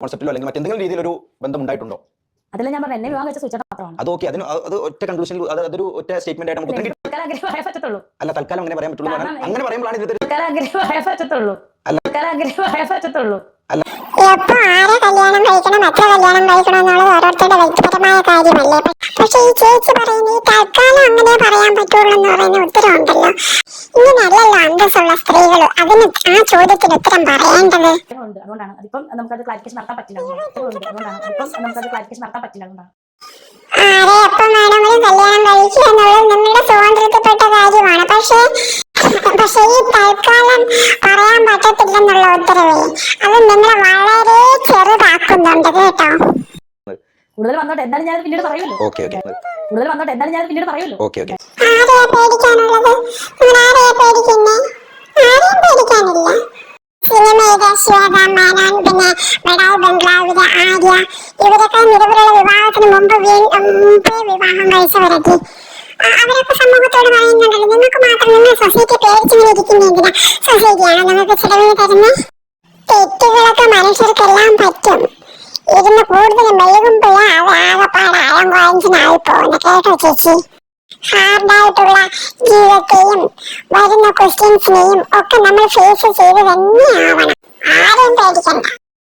കോൺസെപ്റ്റിലോ അല്ലെങ്കിൽ മറ്റെന്തെങ്കിലും രീതിയിലൊരു ബന്ധം ഉണ്ടായിട്ടുണ്ടോ അതല്ല ഞാൻ പറഞ്ഞു എന്നെ വിവാഹം കഴിച്ച സുചേട്ടൻ മാത്രമാണ്. അത് ഓക്കെ അതിന് അത് ഒറ്റ കൺക്ലൂഷൻ അത് അതൊരു ഒറ്റ സ്റ്റേറ്റ്മെന്റ് ആയിട്ട് നമുക്ക് ഉത്തരം കിട്ടും. തൽക്കാലം അങ്ങനെ പറയാൻ പറ്റത്തുള്ളൂ. അല്ല തൽക്കാലം അങ്ങനെ പറയാൻ പറ്റുള്ളൂ. കാരണം അങ്ങനെ പറയുമ്പോഴാണ് ഇതിന്റെ തൽക്കാലം അങ്ങനെ പറയാൻ പറ്റത്തുള്ളൂ. അല്ല. തൽക്കാലം അങ്ങനെ പറയാൻ പറ്റത്തുള്ളൂ. എപ്പോ ആരെ കല്യാണം കഴിക്കണം എത്ര കല്യാണം കഴിക്കണം എന്നുള്ളത് ഓരോരുത്തരുടെ വ്യക്തിപരമായ കാര്യമല്ലേ? പക്ഷെ ഈ ചേച്ചി പറയുന്ന ഈ തൽക്കാലം അങ്ങനെ പറയാൻ പറ്റുള്ളൂ എന്ന് പറയുന്ന ഉത്തരവുണ്ടല്ലോ. ഇങ്ങനല്ലല്ലോ അന്തസ്സുള്ള സ്ത്രീകൾ അതിന് ആ ചോദ്യത്തിന് ഉത്തരം പറയേണ്ടത്? ഉണ്ട്. അതുകൊണ്ടാണ്. അതിപ്പം നമുക്കത് ക്ലാരിഫിക്കേഷൻ നടത്താൻ പറ്റില്ല. അതുകൊണ്ടാണ്. അത് നമുക്കത് ക്ലാരിഫിക്കേഷൻ നടത്താൻ പറ്റില്ല അതുകൊണ്ടാണ്. ആരെ എപ്പം വേണമെങ്കിലും കല്യാണം കഴിക്കുക എന്നുള്ളത് നിങ്ങളുടെ സ്വാതന്ത്ര്യത്തിൽപ്പെട്ട കാര്യമാണ്. പക്ഷേ പക്ഷേ ഈ തൽക്കാലം പറയാൻ പറ്റത്തില്ലെന്നുള്ള ഉത്തരവേ. അത് നിങ്ങളെ വളരെ ചെറുതാക്കുന്നുണ്ട് കേട്ടോ. കൂടുതൽ വന്നോട്ടെ. എന്തായാലും ഞാൻ പിന്നീട് പറയുമല്ലോ. Okay okay. കൂടുതൽ വന്നോട്ടെ. എന്തായാലും ഞാൻ പിന്നീട് പറയുമല്ലോ. Okay okay. ആരെയാ പേടിക്കാനുള്ളത് നിങ്ങൾ ആരെയാ പേടിക്കുന്നേ ആരെയും പേടിക്കാനില്ല സിനിമയിലെ ശ്വേത മേനോൻ പിന്നെ ബഡായ് ബംഗ്ലാവിലെ ആര്യ. ഇവരൊക്കെ നിലവിലുള്ള വിവാഹത്തിന് മുമ്പ് മുമ്പേ വിവാഹം കഴിച്ചവരൊക്കെ. അവരൊക്കെ സമൂഹത്തോട് പറയുന്നുണ്ടല്ലോ നിങ്ങൾക്ക് മാത്രം നിങ്ങൾ സൊസൈറ്റി പേടിച്ചിങ്ങനെ ഇരിക്കുന്ന എന്തിനാ സൊസൈറ്റിയാണോ നിങ്ങൾക്ക് ചിലവിന് തരുന്നത് തെറ്റുകളൊക്കെ മനുഷ്യർക്കെല്ലാം പറ്റും. ഇരുന്ന് കൂടുതൽ മെഴുകുമ്പോഴേ അത് ആകെപ്പാടെ അളം കുഴഞ്ചിനായി പോകുന്നു. കേട്ടോ ചേച്ചി? ഹാർഡായിട്ടുള്ള ജീവിതത്തെയും വരുന്ന ക്വസ്റ്റ്യൻസിനെയും ഒക്കെ നമ്മൾ ഫേസ് ചെയ്ത് തന്നെ ആവണം ആരെയും പേടിക്കണ്ട